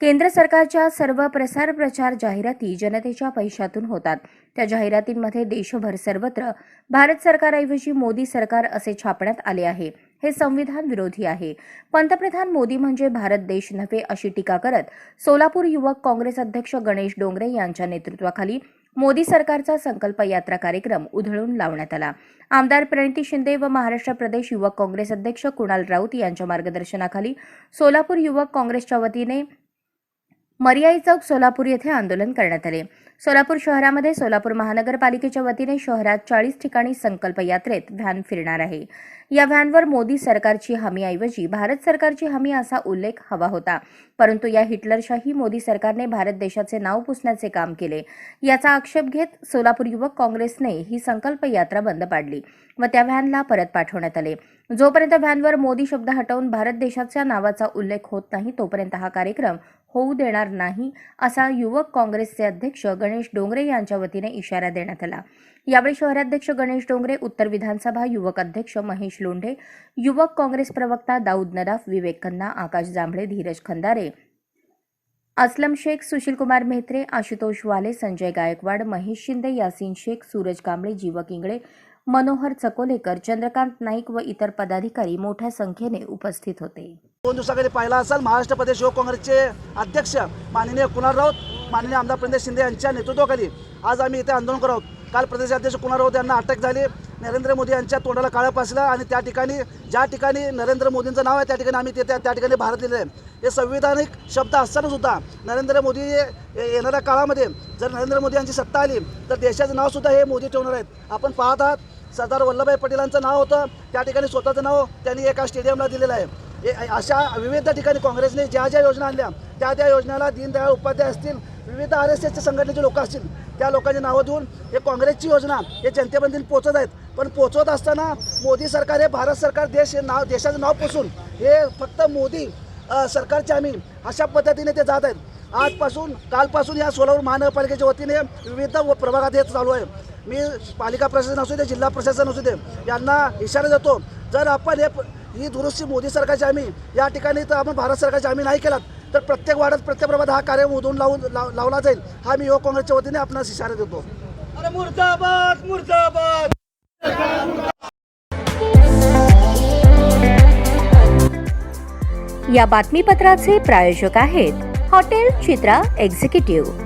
केंद्र सरकारच्या सर्व प्रसार प्रचार जाहिराती जनतेच्या पैशातून होतात. त्या जाहिरातींमध्ये देशभर सर्वत्र भारत सरकारऐवजी मोदी सरकार असे छापण्यात आले आहे. हे संविधान विरोधी आहे. पंतप्रधान मोदी म्हणजे भारत देश नव्हे अशी टीका करत सोलापूर युवक काँग्रेस अध्यक्ष गणेश डोंगरे यांच्या नेतृत्वाखाली मोदी सरकारचा संकल्प यात्रा कार्यक्रम उधळून लावण्यात आला. आमदार प्रणिती शिंदे व महाराष्ट्र प्रदेश युवक काँग्रेस अध्यक्ष कुणाल राऊत यांच्या मार्गदर्शनाखाली सोलापूर युवक काँग्रेसच्या वतीने मर्याई चौक सोलापूर येथे आंदोलन करण्यात आले. सोलापूर शहरामध्ये सोलापूर महानगरपालिकेच्या वतीने शहरात चाळीस ठिकाणी संकल्प यात्रेत व्हॅन फिरणार आहे. या व्हॅनवर मोदी सरकारची हमीऐवजी भारत सरकारची हमी असा उल्लेख हवा होता. परंतु या हिटलरशाही मोदी सरकारने भारत देशाचे नाव पुसण्याचे काम केले. याचा आक्षेप घेत सोलापूर युवक काँग्रेसने ही संकल्प यात्रा बंद पाडली व त्या व्हॅनला परत पाठवण्यात आले. जोपर्यंत व्हॅनवर मोदी शब्द हटवून भारत देशाच्या नावाचा उल्लेख होत नाही तोपर्यंत हा कार्यक्रम होऊ देणार नाही असा युवक काँग्रेसचे अध्यक्ष गणेश डोंगरे यांच्या वतीने इशारा देण्यात आला. यावेळी शहराध्यक्ष गणेश डोंगरे उत्तर विधानसभा युवक अध्यक्ष महेश लोंढे युवक काँग्रेस प्रवक्ता दाऊद नदाफ विवेक खन्ना आकाश जांभळे धीरज खंदारे असलम शेख सुशीलकुमार मेहत्रे आशुतोष वाले संजय गायकवाड महेश शिंदे यासिन शेख सूरज कांबळे जीवक इंगळे मनोहर चकोलेकर चंद्रकांत नाईक व इतर पदाधिकारी मोठ्या संख्येने उपस्थित होते. दोन दिवसाकडे पाहिला असाल महाराष्ट्र प्रदेश युवक काँग्रेसचे अध्यक्ष माननीय कुणाल राऊत माननीय आमदार प्रणित शिंदे यांच्या नेतृत्वाखाली आज आम्ही इथे आंदोलन करत आहोत काल प्रदेशाध्यक्ष कुणाल राऊत यांना अटक झाली. नरेंद्र मोदी यांच्या तोंडाला काळा पासला आणि त्या ठिकाणी ज्या ठिकाणी नरेंद्र मोदींचं नाव आहे त्या ठिकाणी आम्ही तिथे त्या ठिकाणी भारत लिहिलं आहे हे संविधानिक शब्द असताना सुद्धा नरेंद्र मोदी येणाऱ्या काळामध्ये जर नरेंद्र मोदी यांची सत्ता आली तर देशाचं नावसुद्धा हे मोदी ठेवणार आहेत. आपण पाहत आहात सरदार वल्लभभाई पटेलांचं नाव होतं. त्या ठिकाणी स्वतःचं नाव त्यांनी एका स्टेडियमला दिलेलं आहे. अशा विविध ठिकाणी काँग्रेसने ज्या ज्या योजना आणल्या त्या त्या योजनाला दीनदयाळ उपाध्याय असतील विविध आर एस एसच्या संघटनेचे लोक असतील त्या लोकांची नावं देऊन हे काँग्रेसची योजना हे जनतेपर्यंत पोचत आहेत. पण पोचवत असताना मोदी सरकार हे भारत सरकार देश हे नाव देशाचं नाव पोचून हे फक्त मोदी सरकारचे आम्ही अशा पद्धतीने ते जात आहेत. आजपासून कालपासून या सोलापूर महानगरपालिकेच्या वतीने विविध प्रभागात हे चालू आहे. मी पालिका प्रशासन असू दे जिल्हा प्रशासन असू दे यांना इशारा देतो. जर आपण हे ही दुरुस्ती मोदी सरकारची आम्ही या ठिकाणी तर आपण भारत सरकारची आम्ही नाही केलात तर प्रत्येक वार्डात प्रत्येक प्रभागात हा कार्य उधळून लावून लाव- लावला जाईल हा मी युवक काँग्रेसच्या वतीने आपणास इशारा देतो. अरे मुर्दाबाद मुर्दाबाद! या बातमीपत्राचे प्रायोजक आहेत हॉटेल चित्रा एक्झिक्युटिव्ह.